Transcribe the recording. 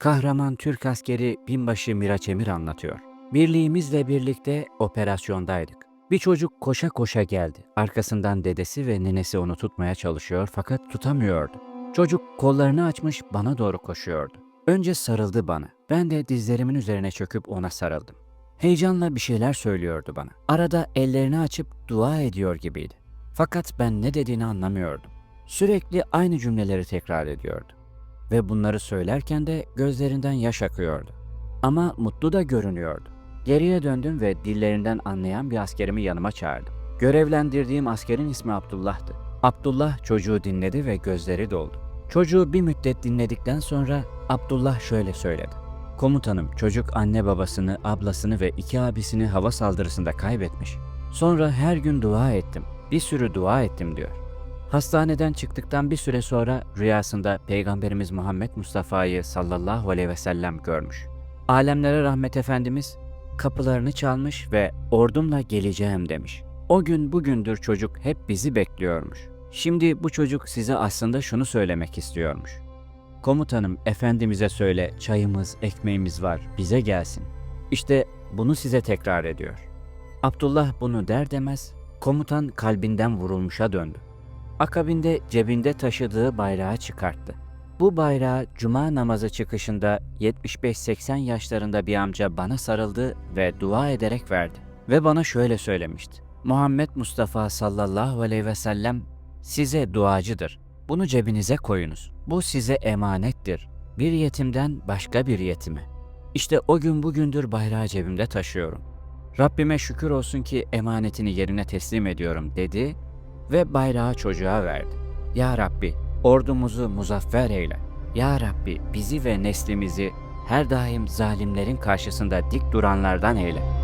Kahraman Türk askeri binbaşı Miraç Emir anlatıyor. Birliğimizle birlikte operasyondaydık. Bir çocuk koşa koşa geldi. Arkasından dedesi ve nenesi onu tutmaya çalışıyor fakat tutamıyordu. Çocuk kollarını açmış bana doğru koşuyordu. Önce sarıldı bana. Ben de dizlerimin üzerine çöküp ona sarıldım. Heyecanla bir şeyler söylüyordu bana. Arada ellerini açıp dua ediyor gibiydi. Fakat ben ne dediğini anlamıyordum. Sürekli aynı cümleleri tekrar ediyordu. Ve bunları söylerken de gözlerinden yaş akıyordu. Ama mutlu da görünüyordu. Geriye döndüm ve dillerinden anlayan bir askerimi yanıma çağırdım. Görevlendirdiğim askerin ismi Abdullah'tı. Abdullah çocuğu dinledi ve gözleri doldu. Çocuğu bir müddet dinledikten sonra Abdullah şöyle söyledi. Komutanım çocuk anne babasını, ablasını ve iki abisini hava saldırısında kaybetmiş. Sonra her gün dua ettim. Bir sürü dua ettim diyor. Hastaneden çıktıktan bir süre sonra rüyasında Peygamberimiz Muhammed Mustafa'yı sallallahu aleyhi ve sellem görmüş. Alemlere rahmet Efendimiz kapılarını çalmış ve ordumla geleceğim demiş. O gün bugündür çocuk hep bizi bekliyormuş. Şimdi bu çocuk size aslında şunu söylemek istiyormuş. Komutanım efendimize söyle çayımız, ekmeğimiz var bize gelsin. İşte bunu size tekrar ediyor. Abdullah bunu der demez komutan kalbinden vurulmuşa döndü. Akabinde cebinde taşıdığı bayrağı çıkarttı. Bu bayrağı cuma namazı çıkışında 75-80 yaşlarında bir amca bana sarıldı ve dua ederek verdi. Ve bana şöyle söylemişti. Muhammed Mustafa sallallahu aleyhi ve sellem size duacıdır. Bunu cebinize koyunuz. Bu size emanettir. Bir yetimden başka bir yetime. İşte o gün bugündür bayrağı cebimde taşıyorum. Rabbime şükür olsun ki emanetini yerine teslim ediyorum dedi ve bayrağı çocuğa verdi. Ya Rabbi ordumuzu muzaffer eyle. Ya Rabbi bizi ve neslimizi her daim zalimlerin karşısında dik duranlardan eyle.''